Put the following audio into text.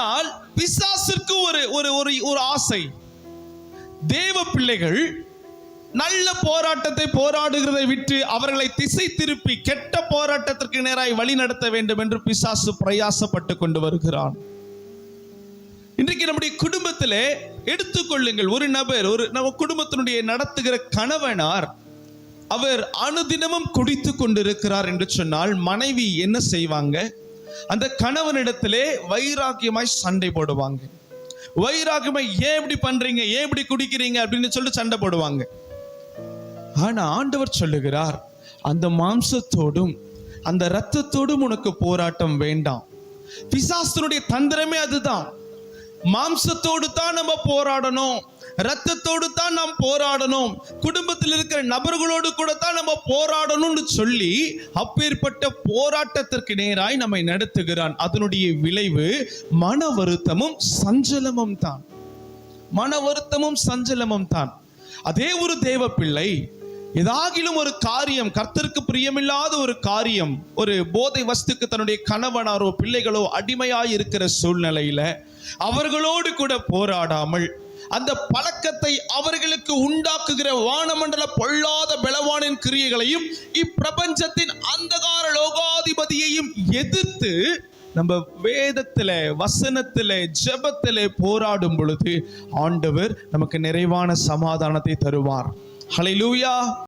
ஆனால் பிசாசிற்கு ஒரு ஒரு ஒரு ஒரு ஆசை. தேவ பிள்ளைகள் நல்ல போராட்டத்தை போராடுகிறதை விட்டு அவர்களை திசை திருப்பி கெட்ட போராட்டத்திற்கு நேராய் வழி நடத்த வேண்டும் என்று பிசாசு பிரயாசப்பட்டு கொண்டு வருகிறான். இன்றைக்கு நம்முடைய குடும்பத்திலே எடுத்துக்கொள்ளுங்கள் ஒரு நபர் ஒரு நம்ம குடும்பத்தினுடைய நடத்துகிற கணவனார் அவர் அனுதினமும் குடித்து கொண்டிருக்கிறார் என்று சொன்னால் மனைவி என்ன செய்வாங்க? அந்த கணவனிடத்திலே வைராக்கியமாய் சண்டை போடுவாங்க. வைராக்கியமாய் ஏன் இப்படி பண்றீங்க? ஏன் இப்படி குடிக்கிறீங்க? அப்படின்னு சொல்லிட்டு சண்டை போடுவாங்க. ஆனா ஆண்டவர் சொல்லுகிறார் அந்த மாம்சத்தோடும் அந்த ரத்தத்தோடும் உனக்கு போராட்டம் வேண்டாம். பிசாசனுடைய தந்திரமே அதுதான். மாம்சத்தோடு தான் நம்ம போராடணும். ரத்தத்தோடு தான் நாம் போராடணும். குடும்பத்தில் இருக்கிற நபர்களோடு கூட தான் நம்ம போராடணும்னு சொல்லி அப்பேற்பட்ட போராட்டத்திற்கு நேராய் நம்மை நடத்துகிறான். அதனுடைய விளைவு மன வருத்தமும் சஞ்சலமும் தான். மன வருத்தமும் சஞ்சலமும் தான். அதே ஒரு தேவ பிள்ளை ஏதாகிலும் ஒரு காரியம் கர்த்தருக்கு பிரியமில்லாத ஒரு காரியம் ஒரு போதை வஸ்துக்கு தன்னுடைய கணவனாரோ பிள்ளைகளோ அடிமையாய் இருக்கிற சூழ்நிலையில அவர்களோடு கூட போராடாமல் அந்த பழக்கத்தை அவர்களுக்கு உண்டாக்குகிற வானமண்டல பொல்லாத பலவானின் கிரியைகளையும் இப்பிரபஞ்சத்தின் அந்தகார லோகாதிபதியையும் எதிர்த்து நம்ம வேதத்துல வசனத்துல ஜெபத்துல போராடும் பொழுது ஆண்டவர் நமக்கு நிறைவான சமாதானத்தை தருவார். ஹalleluya